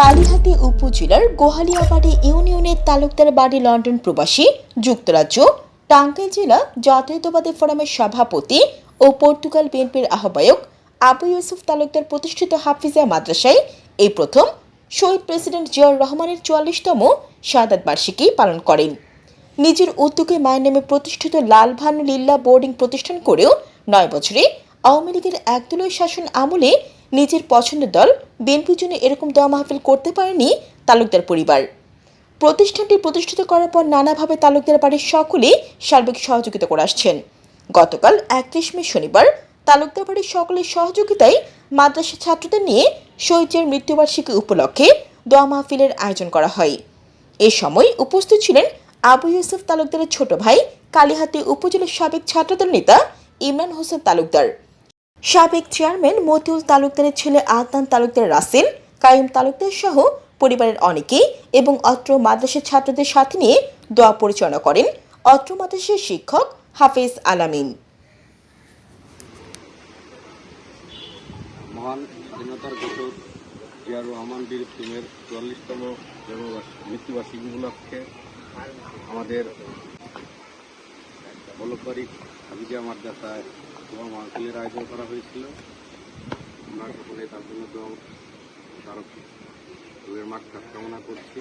কালিহাতি উপজেলার গোহালিয়াবাড়ি ইউনিয়নের তালুকদার বাড়ি লন্ডন প্রবাসী, যুক্তরাজ্য, টাঙ্গাইল জেলা জাতীয়তাবাদী ফোরামের সভাপতি ও পর্তুগাল বিএনপির আহ্বায়ক আবু ইউসুফ তালুকদার প্রতিষ্ঠিত হাফিজা মাদ্রাসায় এই প্রথম শহীদ প্রেসিডেন্ট জিয়াউর রহমানের চুয়াল্লিশতম শাহাদাত বার্ষিকী পালন করেন। নিজের উদ্যোগে মায়ের নামে প্রতিষ্ঠিত লাল ভানু লিল্লা বোর্ডিং প্রতিষ্ঠান করেও নয় বছরে আওয়ামী লীগের একদলীয় শাসন আমলে নিজের পছন্দের দল বিএনপির জন্য এরকম দোয়া মাহফিল করতে পারেনি তালুকদার পরিবার। প্রতিষ্ঠানটি প্রতিষ্ঠিত করার পর নানাভাবে তালুকদার বাড়ির সকলেই সার্বিক সহযোগিতা করে আসছেন। গতকাল একত্রিশ মে শনিবার তালুকদার বাড়ির সকলের সহযোগিতায় মাদ্রাসা ছাত্রদের নিয়ে শহীদের মৃত্যুবার্ষিকী উপলক্ষে দোয়া মাহফিলের আয়োজন করা হয়। এ সময় উপস্থিত ছিলেন আবু ইউসুফ তালুকদারের ছোট ভাই কালীহাতি উপজেলার সাবেক ছাত্রদল নেতা ইমরান হোসেন তালুকদার। সাবেক চেয়ারম্যান মতিউল তালুকদারের ছেলে আদনান তালুকদার রাসেল কাইম তালুকদার সহ পরিবারের অনেকেই এবং অত্র মাদ্রাসার ছাত্রদের সাথে নিয়ে দোয়া পরিচালনা করেন অত্র মাদ্রাসার শিক্ষক হাফেজ আলামিন। মহান স্বাধীনতার ঘোষক জিয়ার রহমান বীর টিমের চুয়াল্লিশতম মৃত্যুবার্ষিকী উপলক্ষে আমাদের বলকবাড়ি হাবিজা মাদ্রাসায় দোয়া মাহফিলের আয়োজন করা হয়েছিল। আমরা সকলে তার জন্য দোয়া স্মারক মাঠ কামনা করছি।